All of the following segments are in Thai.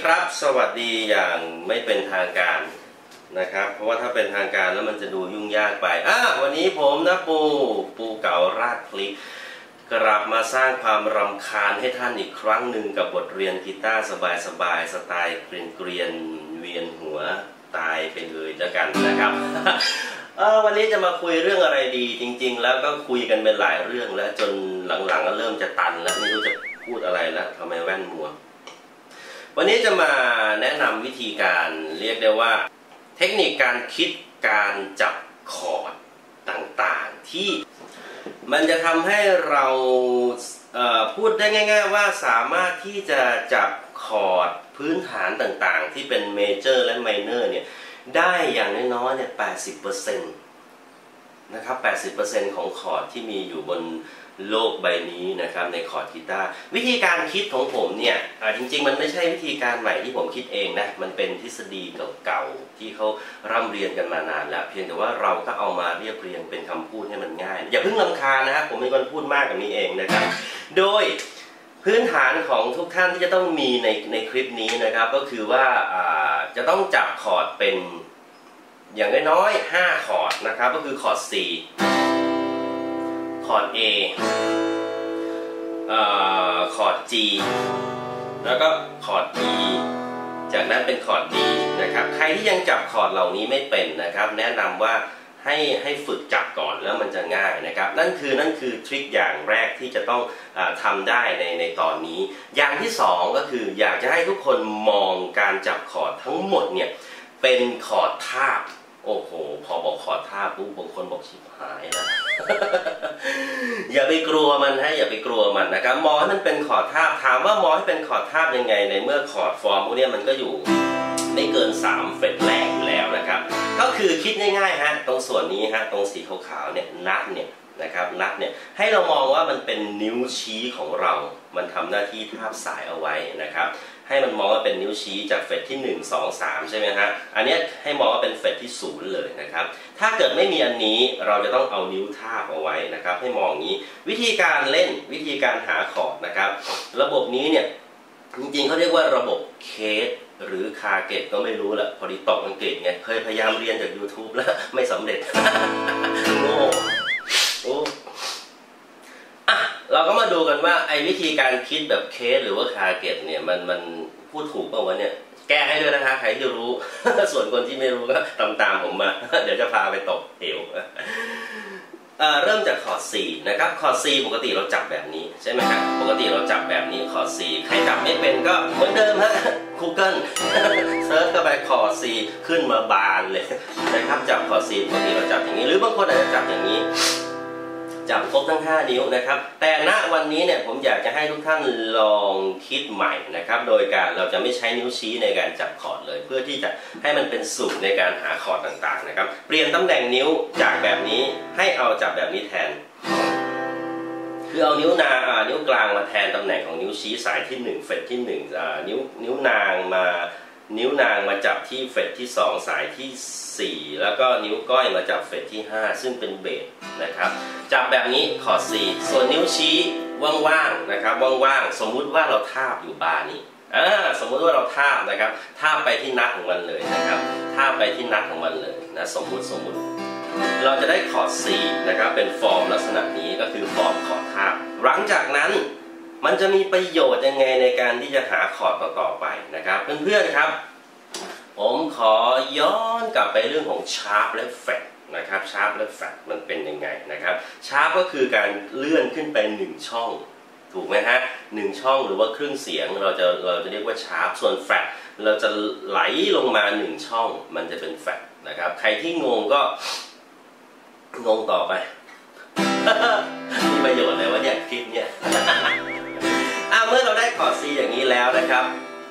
ครับ สวัสดีอย่างไม่เป็นทางการนะครับ เพราะว่าถ้าเป็นทางการแล้วมันจะดูยุ่งยากไปอะวันนี้ผมนะปูปูเก่ารากพลิกกลับมาสร้างความรำคาญให้ท่านอีกครั้งหนึ่งกับบทเรียนกีตาร์สบายๆสไตล์เกรียนเกรียนเวียนหัวตายไปเลยแล้วกันนะครับวันนี้จะมาคุยเรื่องอะไรดีจริง ๆ แล้วก็คุยกันเป็นหลายเรื่องแล้วจนหลังๆก็เริ่มจะตันแล้วไม่รู้จะพูดอะไรแล้วทำไมแว่นมัว วันนี้จะมาแนะนำวิธีการเรียกได้ว่า เทคนิคการคิดการจับคอร์ดต่างๆ ที่มันจะทำให้เราเพูดได้ง่าย ๆ ว่าสามารถที่จะจับคอร์ดพื้นฐานต่างๆ ที่เป็นเมเจอร์และไมเนอร์เนี่ยได้อย่างน้อยๆเนี่ย80%นะครับ80%ของคอร์ดที่มีอยู่บน โลกใบนี้นะครับในคอร์ดกีตาร์วิธีการคิดของผมเนี่ยจริงๆ มันไม่ใช่วิธีการใหม่ที่ผมคิดเองนะมันเป็นทฤษฎีเก่าๆที่เขาร่ำเรียนกันมานานแล้วเพียงแต่ว่าเราก็เอามาเรียบเรียงเป็นคำพูดให้มันง่าย อย่าเพิ่งลำคาญนะครับผมเป็นคนพูดมากกว่านี้เองนะครับโดยพื้นฐานของทุกท่านที่จะต้องมีในในคลิปนี้นะครับ ก็คือว่าอ่าจะต้องจับคอร์ดเป็นอย่างน้อยๆ5คอร์ดนะครับก็คือคอร์ด C คอร์ด A เอ่อคอร์ด G แล้วก็คอร์ด E จากนั้นเป็นคอร์ด D นะครับ ใครที่ยังจับคอร์ดเหล่านี้ไม่เป็นนะครับ แนะนำว่าให้ให้ฝึกจับก่อนแล้วมันจะง่ายนะครับ นั่นคือนั่นคือทริคอย่างแรกที่จะต้องอทำได้ในในตอนนี้ อย่างที่สองก็คืออยากจะให้ทุกคนมองการจับคอร์ดทั้งหมดเนี่ยเป็นคอร์ดทาบ โอ้โห พอบอกคอร์ดทาปุ๊บบางคนบอกชิบหายนะ อย่าไปกลัวมันฮะอย่าไปกลัวมันนะครับมองให้มันเป็นคอร์ดทาถามว่ามองให้เป็นคอร์ดทายังไง ในเมื่อคอร์ดฟอร์มพวกนี้มันก็อยู่ไม่เกิน 3 เฟรตแรกอยู่แล้วนะครับ ก็คือคิดง่ายๆฮะตรงส่วนนี้ฮะตรงสีขาวๆเนี่ยนัดเนี่ย นะครับนัดเนี่ยให้เรามองว่ามันเป็นนิ้วชี้ของเรา มันทำหน้าที่ทาบสายเอาไว้นะครับ ให้มันมองว่าเป็นนิ้วชี้จากเฟสที่ 1 2 3 ใช่ไหมฮะอันเนี้ยให้มองว่าเป็นเฟสที่ศูนย์เลยนะครับ ถ้าเกิดไม่มีอันนี้เราจะต้องเอานิ้วทาบเอาไว้นะครับ ให้มองอย่างนี้วิธีการเล่นวิธีการหาคอดนะครับ ระบบนี้เนี่ยจริงๆเขาเรียกว่าระบบเคสหรือคาเกตก็ไม่รู้แหละพอดีตกอังกฤษไงเคยพยายามเรียนจาก YouTube แล้วไม่สำเร็จโง่ อ้อะเราก็มาดูกันว่าไอ้วิธีการคิดแบบเคสหรือว่าคาเกตเนี่ยมันมันพูดถูกเปล่าวะเนี่ย แก้ให้ด้วยนะคะใครที่รู้ ส่วนคนที่ไม่รู้ก็ตามตามผมมา เดี๋ยวจะพาไปตกเหวเริ่มจากคอร์ด C นะครับคอร์ด C ปกติเราจับแบบนี้ใช่ไหมฮะปกติเราจับแบบนี้คอร์ด C ใครจับไม่เป็นก็เหมือนเดิมฮะ Google เซิร์ชเข้าไปคอร์ด C ขึ้นมาบานเลยนะครับจับคอร์ด C ปกติเราจับอย่างนี้ หรือบางคนอาจจะจับอย่างนี้ จับครบทั้ง 5 นิ้วนะครับ แต่ณวันนี้เนี่ยผมอยากจะให้ทุกท่านลองคิดใหม่นะครับ โดยการเราจะไม่ใช้นิ้วชี้ในการจับคอร์ดเลย เพื่อที่จะให้มันเป็นสูตรในการหาคอร์ดต่างๆนะครับ เปลี่ยนตำแหน่งนิ้วจากแบบนี้ให้เอาจับแบบนี้แทน คือเอานิ้วนางอ่านิ้วกลางมาแทนตำแหน่งของนิ้วชี้สายที่1เฟรตที่1อ่านิ้วนิ้วนางมา นิ้วนางมาจับที่เฟรตที่ 2 สายที่ 4 แล้วก็นิ้วก้อยมาจับเฟรตที่ 5 ซึ่งเป็นเบสนะครับ จับแบบนี้คอร์ด C ส่วนนิ้วชี้ว่างๆนะครับว่างๆสมมุติว่าเราทาบอยู่บาร์นี้อ่าสมมุติว่าเราทาบนะครับทาบไปที่นัดของมันเลยนะครับทาบไปที่นัดของมันเลยนะสมมุติสมมุติ เราจะได้คอร์ด C นะครับเป็นฟอร์มลักษณะนี้ก็คือฟอร์มคอดทาบหลังจากนั้น มันจะมีประโยชน์ยังไงในการที่จะหาคอร์ดต่อๆไปนะครับ เพื่อนๆครับ ผมขอย้อนกลับไปเรื่องของชาร์ปและแฟตนะครับชาร์ปและแฟตมันเป็นยังไงนะครับชาร์ปก็คือการเลื่อนขึ้นไปหนึ่งช่องถูกไหมฮะหนึ่งช่องหรือว่าครึ่งเสียงเราจะเราจะเรียกว่าชาร์ปส่วนแฟตเราจะไหลลงมาหนึ่งช่อง มันจะเป็นแฟตนะครับ ใครที่งงก็งงต่อไป มีประโยชน์เลยวะเนี่ยคลิปเนี่ย อะเมื่อเราได้คอร์ด C อย่างนี้แล้วนะครับ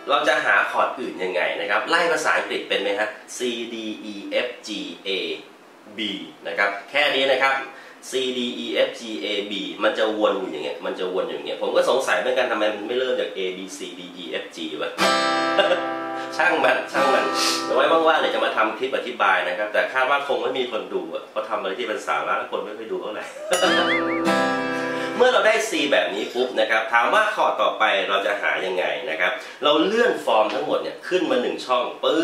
เราจะหาคอร์ดอื่นยังไงนะครับ ไล่ภาษาอังกฤษเป็นไหมฮะ C D E F G A B นะครับ แค่นี้นะครับ C D E F G A B มันจะวนอยู่อย่างเงี้ย มันจะวนอยู่อย่างเงี้ย ผมก็สงสัยเหมือนกันทำไมมันไม่เริ่มจาก A B C D E F G วะช่างมันช่างมันเดี๋ยวไว้ว่างๆเดี๋ยวจะมาทำคลิปอธิบายนะครับ แต่คาดว่าคงไม่มีคนดูอะเพราะทำอะไรที่เป็นสาระแล้วคนไม่ค่อยดูเท่าไหร่ มื่อเราได้ C แบบนี้ปุ๊บนะครับถามว่าคอร์ดต่อไปเราจะหายังไงนะครับเราเลื่อนฟอร์มทั้งหมดเนี่ยขึ้นมาหนึ่งช่องปึ๊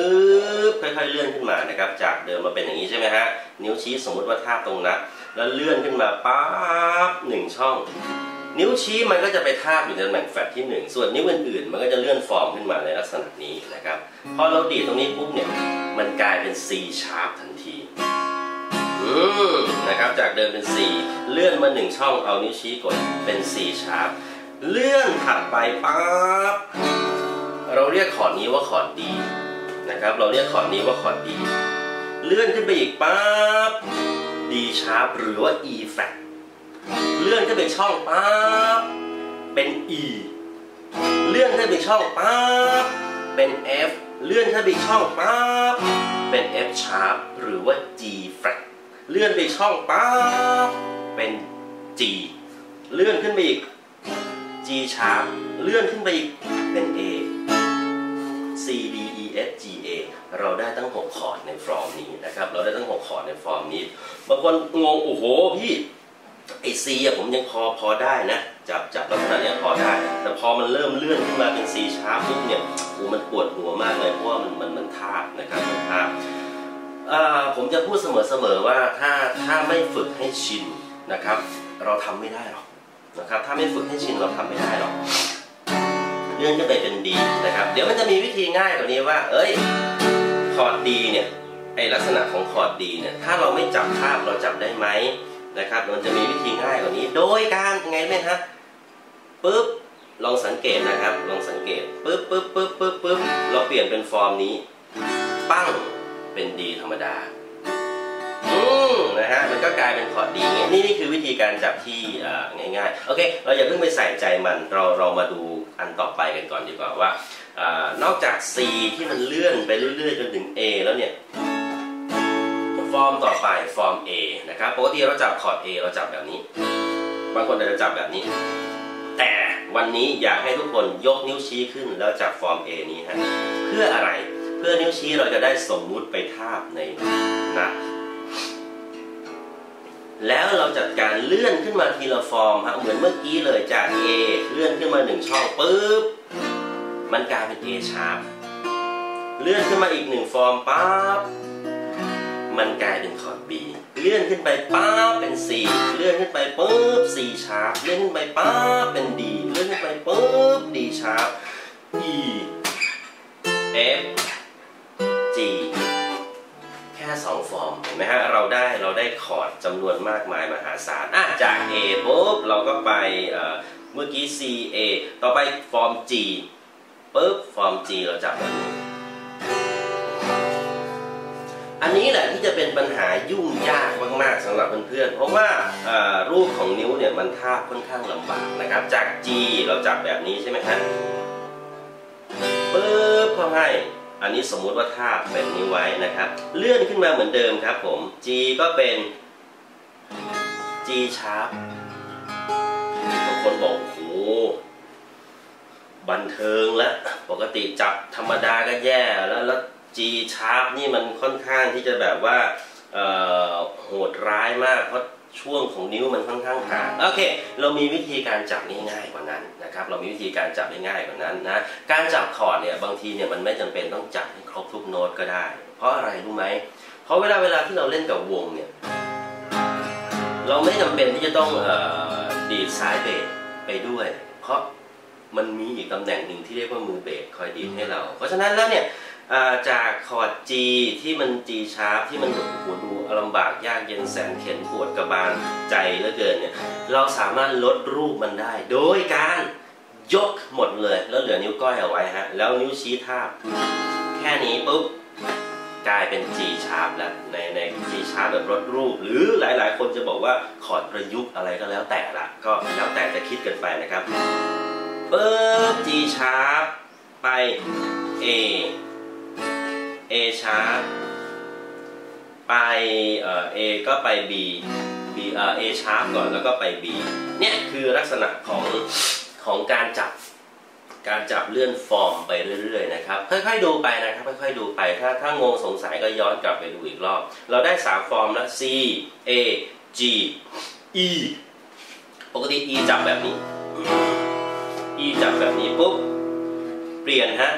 บค่อยๆเลื่อนขึ้นมานะครับจากเดิมมาเป็นอย่างนี้ใช่ไหมฮะนิ้วชี้สมมุติว่าทาบตรงนั้นแล้วเลื่อนขึ้นมาปั๊บหนึ่งช่อง นิ้วชี้มันก็จะไปทาบอยู่ในตำแหน่งแฟลตที่ 1 ส่วนนิ้วอื่นๆ มันก็จะเลื่อนฟอร์มขึ้นมาในลักษณะนี้นะครับพอเราดีดตรงนี้ปุ๊บเนี่ยมันกลายเป็น C sharp ทันที นะครับจากเดิมเป็น C เลื่อนมาหนึ่งช่องเอานิ้วชี้กดเป็น C sharp เลื่อนถัดไปปั๊บเราเรียกคอดนี้ว่าคอร์ด D นะครับ เราเรียกคอดนี้ว่าคอร์ด D เลื่อนขึ้นไปอีกปั๊บ D sharp หรือว่า E flat เลื่อนขึ้นไปช่องปั๊บเป็น E เลื่อนขึ้นไปช่องปั๊บเป็น F เลื่อนขึ้นไปช่องปั๊บเป็น F sharp หรือว่า G flat เลื่อนไปช่องปั๊บเป็น G เลื่อนขึ้นไปอีก G sharp เลื่อนขึ้นไปอีกเป็น A C D E F G A เราได้ตั้ง 6 คอร์ดในฟอร์มนี้นะครับ เราได้ตั้ง 6 คอร์ดในฟอร์มนี้ บางคนงง โอ้โห พี่ไอซีอะผมยังพอพอได้นะ จับจับลักษณะเนี้ยพอได้ แต่พอมันเริ่มเลื่อนขึ้นมาเป็น C sharp ปุ๊บเนี่ยโอ้มันปวดหัวมากเลย เพราะว่ามันมันมันทาบนะครับมันทาบอ่า ผมจะพูดเสมอๆว่าถ้าถ้าไม่ฝึกให้ชินนะครับ เราทำไม่ได้หรอกนะครับ ถ้าไม่ฝึกให้ชินเราทำไม่ได้หรอกเลื่อนขึ้นไปเป็นดีนะครับ เดี๋ยวมันจะมีวิธีง่ายกว่านี้ว่า เอ้ยคอร์ดดีเนี่ยไอลักษณะของคอร์ดดีเนี่ยถ้าเราไม่จับภาพเราจับได้ไหมนะครับ มันจะมีวิธีง่ายกว่านี้ โดยการไงไหมฮะปุ๊บลองสังเกตนะครับ ลองสังเกตปุ๊บปุ๊บปุ๊บปุ๊บปุ๊บเราเปลี่ยนเป็นฟอร์มนี้ ปั้ง เป็นดีธรรมดาอืมนะฮะมันก็กลายเป็นคอร์ดดีเงี้ยนี่นี่คือวิธีการจับที่อ่าง่ายๆโอเค เราอย่าเพิ่งไปใส่ใจมันเราเรามาดูอันต่อไปกันก่อนดีกว่าว่าอานอกจาก C ที่มันเลื่อนไปเรื่อยๆจนถึง A แล้วเนี่ยฟอร์มต่อไปฟอร์ม A นะครับปกติเราจับคอร์ด A เราจับแบบนี้ บางคนอาจจะจับแบบนี้ แต่วันนี้อยากให้ทุกคนยกนิ้วชี้ขึ้นแล้วจับฟอร์ม A นี้ฮะเพื่ออะไร เพื่อนิ้วชี้เราจะได้สมมุติไปทาบในนะแล้วเราจัดการเลื่อนขึ้นมาทีละฟอร์มฮะเหมือนเมื่อกี้เลยจาก A เลื่อนขึ้นมาหนึ่งช่องปุ๊บมันกลายเป็น A sharp เลื่อนขึ้นมาอีกหนึ่งฟอร์มปั๊บมันกลายเป็นคอร์ด B เลื่อนขึ้นไปปั๊บเป็น C เลื่อนขึ้นไปปุ๊บ C sharp เลื่อนขึ้นไปปั๊บเป็น D เลื่อนขึ้นไปปุ๊บ D sharp E F ค่สองฟอร์มเห็นไหมฮะเราได้เราได้คอร์ดจำนวนมากมายมหาศาลอะจาก A ปุ๊บเราก็ไปเมื่อกี้ C A ต่อไปฟอร์ม G ปุ๊บฟอร์ม G เราจับแบบนี้อันนี้แหละที่จะเป็นปัญหายุ่งยากมากๆสำหรับเพื่อนๆ เพราะว่ารูปของนิ้วเนี่ยมันทาบค่อนข้างลำบากนะครับ จาก G เราจับแบบนี้ใช่ไหมครับปุ๊บเข้าให้ อันนี้สมมุติว่าทาบเป็นนิ้ไว้นะครับ เลื่อนขึ้นมาเหมือนเดิมครับผม G ก็เป็น G sharp บางคนบอกโอ้โหบันเทิงแล้วปกติจับธรรมดาก็แย่แล้วแล้ว G sharp นี่มันค่อนข้างที่จะแบบว่า โหดร้ายมากเพราะช่วงของนิ้วมันค่อนข้างห่างโอเค เรามีวิธีการจับง่ายๆกว่านั้นนะครับ เรามีวิธีการจับได้ง่ายกว่านั้นนะ การจับคอร์ดเนี่ยบางทีเนี่ยมันไม่จำเป็นต้องจับให้ครบทุกโน้ตก็ได้ เพราะอะไรรู้ไหม เพราะเวลาเวลาที่เราเล่นกับวงเนี่ย เราไม่จำเป็นที่จะต้องเออดีดสายเบสไปด้วย เพราะมันมีอีกตำแหน่งหนึ่งที่เรียกว่ามือเบสคอยดีดให้เรา เพราะฉะนั้นแล้วเนี่ยอ่า จากคอร์ด G ที่มัน G sharp ที่มันโอ้โหดูลำบากยากเย็นแสนเข็นปวดกระบาลใจเหลือเกินเนี่ยเราสามารถลดรูปมันได้ โดยการยกหมดเลย แล้วเหลือนิ้วก้อยเอาไว้ฮะ แล้วนิ้วชี้ทาบ แค่นี้ปุ๊บกลายเป็น G sharp แล้วในใน G sharp แบบลดรูป หรือหลายๆ คนจะบอกว่าคอร์ดประยุกต์อะไรก็แล้วแต่ละก็แล้วแต่จะคิดกันไปนะครับปุ๊บ G sharp ไป A A sharp ไปเอ่อ A ก็ไป B B เอ่อ A sharp ก่อนแล้วก็ไป B เนี่ยคือลักษณะของของการจับการจับเลื่อนฟอร์มไปเรื่อยๆนะครับค่อยๆดูไปนะครับค่อยๆดูไปถ้าถ้างงสงสัยก็ย้อนกลับไปดูอีกรอบ เราได้ 3 ฟอร์มแล้ว C A G E ปกติ E จับแบบนี้ E จับแบบนี้ปุ๊บ เปลี่ยนฮะ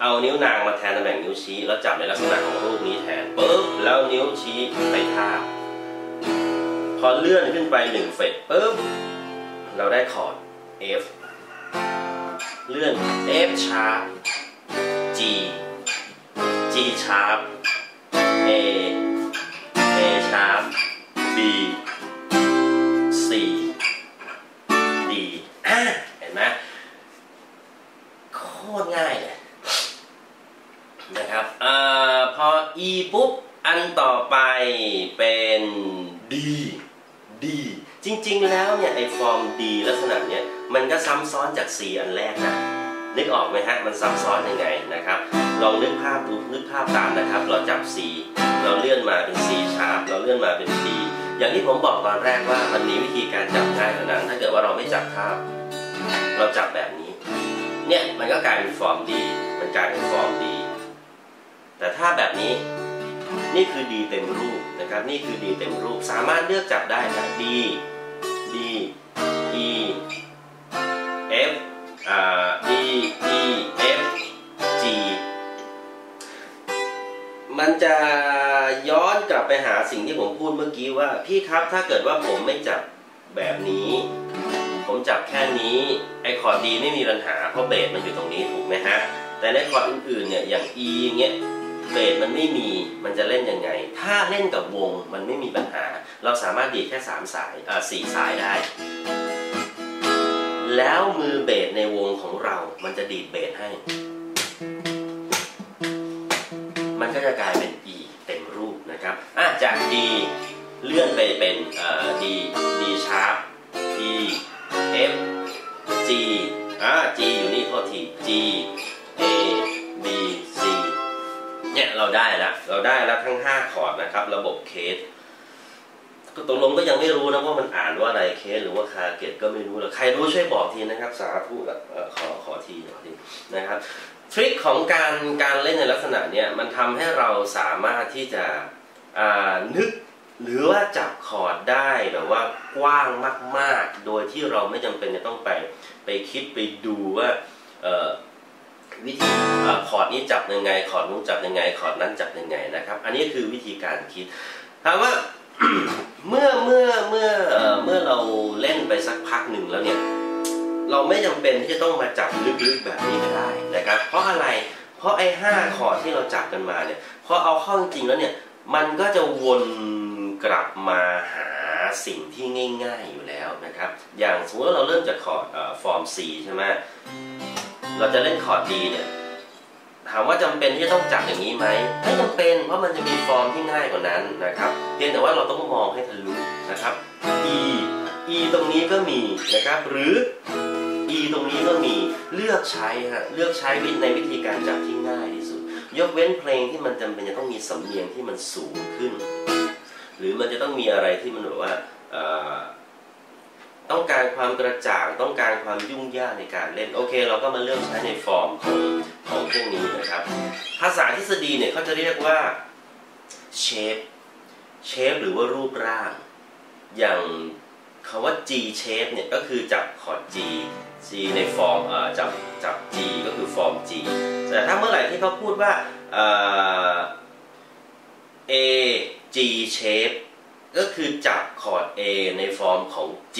เอานิ้วนางมาแทนตำแหน่งนิ้วชี้แล้วจับในลักษณะของรูปนี้แทนปุ๊บแล้วนิ้วชี้ไปทาบพอเลื่อนขึ้นไปหนึ่งเฟสปุ๊บเราได้คอร์ด F เลื่อน F sharp G G sharp A A sharp B อ E ปุ๊บ อันต่อไปเป็น D D จริงๆแล้วเนี่ยไอฟอร์ม D ลักษณะเนี้ยมันก็ซ้ำซ้อนจาก C อันแรกนะนึกออกไหมฮะมันซ้ำซ้อนยังไงนะครับลองนึกภาพดูนึกภาพตามนะครับ เราจับ C เราเลื่อนมาเป็น C sharp เราเลื่อนมาเป็น D อย่างที่ผมบอกตอนแรกว่ามันมีวิธีการจับง่ายกว่านั้น ถ้าเกิดว่าเราไม่จับภาพ เราจับแบบนี้ เนี่ยมันก็กลายเป็นฟอร์ม D มันกลายเป็นฟอร์ม D แต่ถ้าแบบนี้นี่คือ D เต็มรูปนะครับ นี่คือ D เต็มรูปสามารถเลือกจับได้นะ D D E F อ่า D E F G มันจะย้อนกลับไปหาสิ่งที่ผมพูดเมื่อกี้ว่า พี่ครับถ้าเกิดว่าผมไม่จับแบบนี้ ผมจับแค่นี้ไอคอร์ดดีไม่มีปัญหาเพราะเบสมันอยู่ตรงนี้ถูกไหมฮะ แต่ในคอร์ดอื่นๆเนี่ยอย่าง E เงี้ย เบสมันไม่มีมันจะเล่นยังไง ถ้าเล่นกับวงมันไม่มีปัญหา เราสามารถดีดแค่3สายอ่าสี่สายได้ แล้วมือเบสในวงของเรา มันจะดีดเบสให้ มันก็จะกลายเป็น E เต็มรูปนะครับอะจาก D เลื่อนไปเป็นเอ่อ D D sharp E F G อ่า G อยู่นี่โทษที G เราได้แล้วทั้ง 5 คอร์ดนะครับ ระบบเคสก็ตกลงก็ยังไม่รู้นะว่ามันอ่านว่าอะไรเคสหรือว่าคาเกตก็ไม่รู้แล้วใครรู้ช่วยบอกทีนะครับ สาธุละเอ่อขอขอทีขอทีนะครับทริคของการการเล่นในลักษณะเนี้ยมันทำให้เราสามารถที่จะนึกหรือว่าจับคอร์ดได้แบบว่ากว้างมาก ๆ โดยที่เราไม่จำเป็นจะต้องไปไปคิดไปดูว่า วิธีอคอร์ดนี้จับยังไงคอร์ดนู้นจับยังไงคอร์ดนั้นจับยังไงนะครับ อันนี้คือวิธีการคิดถามว่าเมื่อเมื่อเมื่อเออเมื่อเราเล่นไปสักพักหนึ่งแล้วเนี่ยเราไม่จำเป็นที่จะต้องมาจับลึกๆแบบนี้ก็ได้นะครับ เพราะอะไรเพราะไอ้ห้าคอร์ดที่เราจับกันมาเนี่ยพอเอาเข้าจริงๆแล้วเนี่ยมันก็จะวนกลับมาหาสิ่งที่ง่าย ๆอยู่แล้วนะครับ อย่างสมมติว่าเราเริ่มจากคอร์ดฟอร์ม C ใช่ไหม เราจะเล่นคอร์ด D เนี่ยถามว่าจำเป็นที่จะต้องจับอย่างนี้ไหมไม่จำเป็นเพราะมันจะมีฟอร์มที่ง่ายกว่านั้นนะครับเพียงแต่ว่าเราต้องมองให้ทะลุนะครับ E E ตรงนี้ก็มีนะครับหรือ E ตรงนี้ก็มีเลือกใช้ฮะเลือกใช้วิธีในวิธีการจับที่ง่ายที่สุด ยกเว้นเพลงที่มันจำเป็นจะต้องมีสำเนียงที่มันสูงขึ้น หรือมันจะต้องมีอะไรที่มันแบบว่าเออ ต้องการความกระจ่างต้องการความยุ่งยากในการเล่นโอเค เราก็มาเลือกใช้ในฟอร์มของของพวกนี้นะครับ ภาษาทฤษฎีเนี่ยเขาจะเรียกว่า shape shape หรือว่ารูปร่าง อย่างคำว่า G shape เนี่ยก็คือจับคอร์ด G G ในฟอร์มจับจับ G ก็คือฟอร์ม G แต่ถ้าเมื่อไหร่ที่เขาพูดว่าเอ่อ A G shape ก็คือจับคอร์ด A ในฟอร์มของ G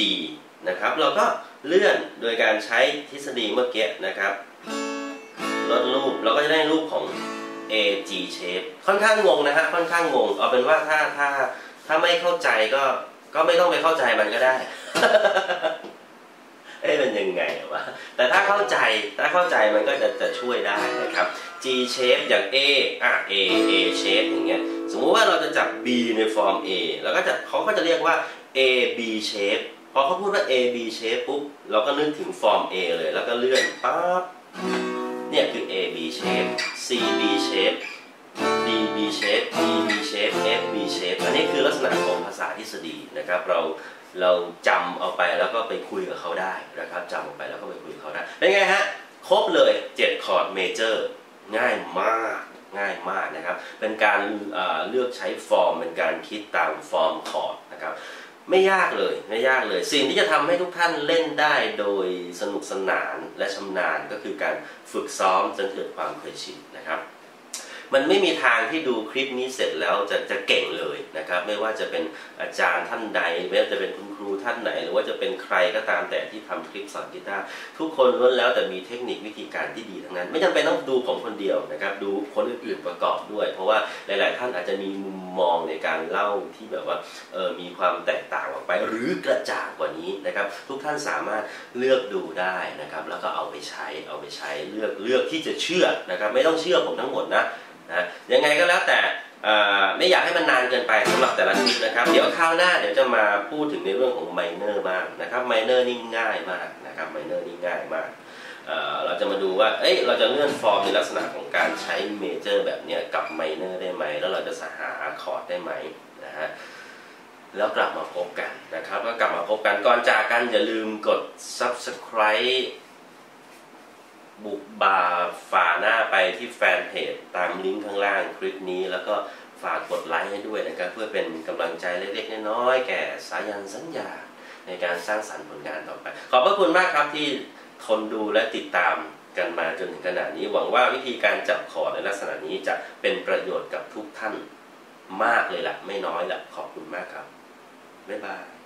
นะครับ เราก็เลื่อนโดยการใช้ทฤษฎีเมื่อกี้นะครับ ลดรูปเราก็จะได้รูปของ A G shape ค่อนข้างงงนะฮะค่อนข้างงง เอาเป็นว่าถ้าถ้าถ้าไม่เข้าใจก็ก็ไม่ต้องไปเข้าใจมันก็ได้ เอ๊ะมันยังไงวะ แต่ถ้าเข้าใจถ้าเข้าใจมันก็จะจะช่วยได้นะครับ G shape อย่าง A อะ A A shape อย่างเงี้ยสมมุติว่าเราจะจับ B ในฟอร์ม A แล้วก็จะเขาก็จะเรียกว่า A B shape พอเขาพูดว่า A B shape ปุ๊บเราก็นึกถึงฟอร์ม A เลยแล้วก็เลื่อนปั๊บเนี่ยคือ A B shape C B shape D B shape E B shape F B shape อันนี้คือลักษณะของภาษาทฤษฎีนะครับเราเราจำเอาไปแล้วก็ไปคุยกับเขาได้นะครับจำเอาไปแล้วก็ไปคุยกับเขาได้เป็นไงฮะครบเลย 7 คอร์ดเมเจอร์ ง่ายมากง่ายมากนะครับ เป็นการเอ่อเลือกใช้ฟอร์ม เป็นการคิดตามฟอร์มคอร์ดนะครับไม่ยากเลยไม่ยากเลย สิ่งที่จะทำให้ทุกท่านเล่นได้โดยสนุกสนานและชำนาญก็คือการฝึกซ้อมจนเกิดความเคยชินนะครับ มันไม่มีทางที่ดูคลิปนี้เสร็จแล้วจะจะเก่งเลยนะครับ ไม่ว่าจะเป็นอาจารย์ท่านใดไม่ว่าจะเป็นคุณครูท่านไหน หรือว่าจะเป็นใครก็ตามแต่ที่ทำคลิปสอนกีตาร์ทุกคนล้วนแล้วแต่มีเทคนิควิธีการที่ดีทั้งนั้น ไม่จำเป็นต้องดูผมคนเดียวนะครับ ดูคนอื่นๆประกอบด้วย เพราะว่าหลาย ๆ ท่านอาจจะมีมุมมองในการเล่าที่แบบว่าเออมีความแตกต่างออกไป หรือกระจ่างกว่านี้นะครับ ทุกท่านสามารถเลือกดูได้นะครับ แล้วก็เอาไปใช้เอาไปใช้เลือกเลือกที่จะเชื่อนะครับ ไม่ต้องเชื่อผมทั้งหมดนะ นะยังไงก็แล้วแต่ไม่อยากให้มันนานเกินไปสำหรับแต่ละคลิปนะครับ เดี๋ยวคราวหน้าเดี๋ยวจะมาพูดถึงในเรื่องของไมเนอร์บ้างนะครับไมเนอร์นี่ง่ายมากนะครับไมเนอร์นี่ง่ายมากเเราจะมาดูว่า เอ้ย เราจะเลื่อนฟอร์มในลักษณะของการใช้เมเจอร์แบบนี้กับไมเนอร์ได้ไหม แล้วเราจะสหาคอร์ดได้ไหมนะฮะ แล้วกลับมาพบกันนะครับ ก็กลับมาพบกันก่อนจากกันอย่าลืมกด subscribe บุกบาร์ฝ่าหน้าไป ที่แฟนเพจตามลิงก์ข้างล่างคลิปนี้ แล้วก็ฝากกดไลค์ให้ด้วยนะครับเพื่อเป็นกำลังใจเล็กๆน้อยๆแก่สายันสัญญา ในการสร้างสรรค์ผลงานต่อไป ขอบพระคุณมากครับที่ทนดูและติดตามกันมาจนถึงขนาดนี้หวังว่าวิธีการจับคอในลักษณะนี้จะเป็นประโยชน์กับทุกท่านมากเลยล่ะ ไม่น้อยล่ะ ขอบคุณมากครับ บ๊ายบาย